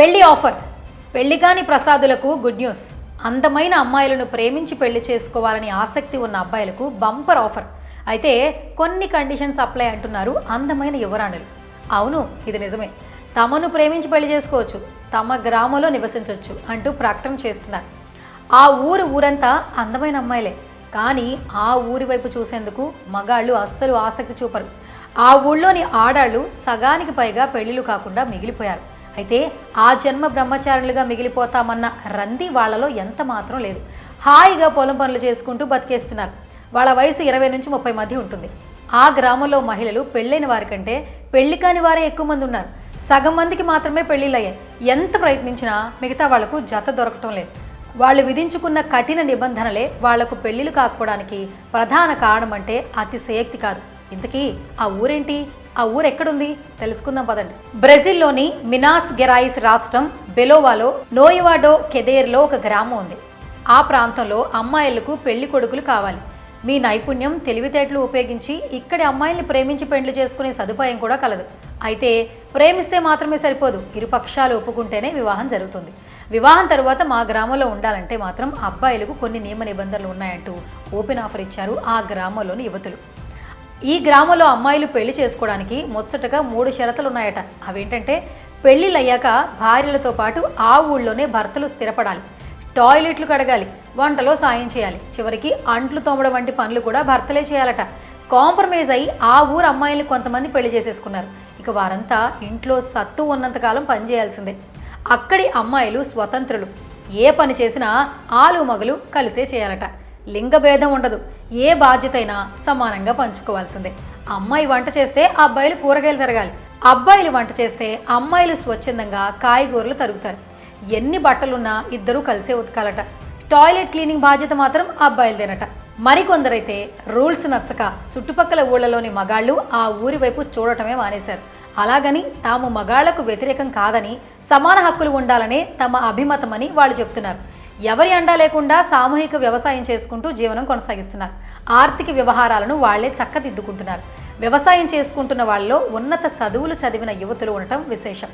పెళ్ళి ఆఫర్. పెళ్ళి కాని ప్రసాదులకు గుడ్ న్యూస్ అందమైన అమ్మాయిలను ప్రేమించి పెళ్ళి చేసుకోవాలని ఆసక్తి ఉన్న అబ్బాయిలకు బంపర్ ఆఫర్ అయితే కొన్ని కండిషన్స్ అప్లై అంటున్నారు అందమైన యువరాణులు. అవును ఇది నిజమే. తమను ప్రేమించి పెళ్ళి చేసుకోవచ్చు తమ గ్రామంలో నివసించవచ్చు అంటూ ప్రకటన చేస్తున్నారు. ఆ ఊరు ఊరంతా అందమైన అమ్మాయిలే. కానీ ఆ ఊరి వైపు చూసేందుకు మగాళ్ళు అస్సలు ఆసక్తి చూపరు. ఆ ఊళ్ళోని ఆడాళ్ళు సగానికి పైగా పెళ్ళిళ్ళు కాకుండా మిగిలిపోయారు. అయితే ఆ జన్మ బ్రహ్మచారులుగా మిగిలిపోతామన్న రంది వాళ్ళలో ఎంత మాత్రం లేదు. హాయిగా పొలం పనులు చేసుకుంటూ బతికేస్తున్నారు. వాళ్ళ వయసు ఇరవై నుంచి ముప్పై మధ్య ఉంటుంది. ఆ గ్రామంలో మహిళలు పెళ్ళైన వారికంటే పెళ్ళి కాని వారే ఎక్కువ మంది ఉన్నారు. సగం మందికి మాత్రమే పెళ్ళిళ్ళయ్యాయి ఎంత ప్రయత్నించినా మిగతా వాళ్ళకు జత దొరకటం లేదు. వాళ్ళు విధించుకున్న కఠిన నిబంధనలే వాళ్ళకు పెళ్ళిళ్ళు కాకపోవడానికి ప్రధాన కారణం అంటే అతిశయోక్తి కాదు. ఇంతకీ ఆ ఊరేంటి? ఆ ఊరు ఎక్కడుంది? తెలుసుకుందాం పదండి. బ్రెజిల్లోని మినాస్ గెరాయిస్ రాష్ట్రం బెలోవాలో నోయివాడో కెదేర్లో ఒక గ్రామం ఉంది. ఆ ప్రాంతంలో అమ్మాయిలకు పెళ్ళి కొడుకులు కావాలి. మీ నైపుణ్యం తెలివితేటలు ఉపయోగించి ఇక్కడి అమ్మాయిల్ని ప్రేమించి పెండ్లు చేసుకునే సదుపాయం కూడా కలదు. అయితే ప్రేమిస్తే మాత్రమే సరిపోదు. ఇరు పక్షాలు ఒప్పుకుంటేనే వివాహం జరుగుతుంది. వివాహం తరువాత మా గ్రామంలో ఉండాలంటే మాత్రం అబ్బాయిలకు కొన్ని నియమ నిబంధనలు ఉన్నాయంటూ ఓపెన్ ఆఫర్ ఇచ్చారు ఆ గ్రామంలోని యువతులు. ఈ గ్రామంలో అమ్మాయిలు పెళ్ళి చేసుకోవడానికి ముచ్చటగా మూడు షరతులు ఉన్నాయట అవేంటంటే పెళ్ళిళ్ళయ్యాక భార్యలతో పాటు ఆ ఊళ్ళోనే భర్తలు స్థిరపడాలి. టాయిలెట్లు కడగాలి వంటలో సాయం చేయాలి. చివరికి అంట్లు తోమడం వంటి పనులు కూడా భర్తలే చేయాలట. కాంప్రమైజ్ అయి ఆ ఊరు అమ్మాయిల్ని కొంతమంది పెళ్ళి చేసేసుకున్నారు. ఇక వారంతా ఇంట్లో సత్తు ఉన్నంతకాలం పనిచేయాల్సిందే అక్కడి అమ్మాయిలు స్వతంత్రులు. ఏ పని చేసినా ఆలు మగలు కలిసే చేయాలట. లింగభేదం ఉండదు. ఏ బాధ్యత అయినా సమానంగా పంచుకోవాల్సిందే. అమ్మాయి వంట చేస్తే అబ్బాయిలు కూరగాయలు తరగాలి. అబ్బాయిలు వంట చేస్తే అమ్మాయిలు స్వచ్ఛందంగా కాయగూరలు తరుగుతారు. ఎన్ని బట్టలున్నా ఇద్దరూ కలిసే ఉతకాలట. టాయిలెట్ క్లీనింగ్ బాధ్యత మాత్రం అబ్బాయిలదేనట. మరికొందరైతే రూల్స్ నచ్చక చుట్టుపక్కల ఊళ్ళలోని మగాళ్ళు ఆ ఊరి వైపు చూడటమే మానేశారు. అలాగని తాము మగాళ్ళకు వ్యతిరేకం కాదని సమాన హక్కులు ఉండాలనే తమ అభిమతమని వాళ్ళు చెప్తున్నారు. ఎవరి అండా లేకుండా సామూహిక వ్యవసాయం చేసుకుంటూ జీవనం కొనసాగిస్తున్నారు. ఆర్థిక వ్యవహారాలను వాళ్ళే చక్కదిద్దుకుంటున్నారు. వ్యవసాయం చేసుకుంటున్న వాళ్ళలో ఉన్నత చదువులు చదివిన యువతులు ఉండటం విశేషం.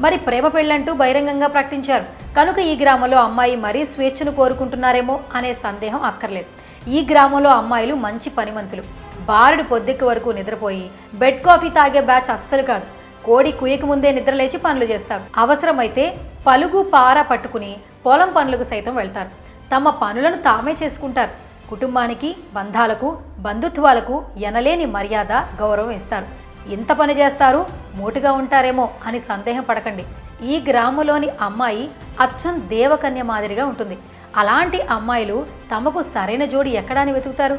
మరి ప్రేమ పెళ్ళంటూ బహిరంగంగా ప్రకటించారు. కనుక ఈ గ్రామంలో అమ్మాయి మరీ స్వేచ్ఛను కోరుకుంటున్నారేమో అనే సందేహం అక్కర్లేదు. ఈ గ్రామంలో అమ్మాయిలు మంచి పనిమంతులు. బారుడు పొద్దెక్కు వరకు నిద్రపోయి బెడ్ కాఫీ తాగే బ్యాచ్ అస్సలు కాదు. కోడి కుయ్యకు ముందే నిద్రలేచి పనులు చేస్తారు. అవసరమైతే పలుగు పార పట్టుకుని పొలం పనులకు సైతం వెళ్తారు. తమ పనులను తామే చేసుకుంటారు. కుటుంబానికి బంధాలకు బంధుత్వాలకు ఎనలేని మర్యాద గౌరవం ఇస్తారు. ఇంత పని చేస్తారు? మోటుగా ఉంటారేమో అని సందేహం పడకండి. ఈ గ్రామంలోని అమ్మాయి అచ్చం దేవకన్య మాదిరిగా ఉంటుంది. అలాంటి అమ్మాయిలు తమకు సరైన జోడి ఎక్కడాని వెతుకుతారు?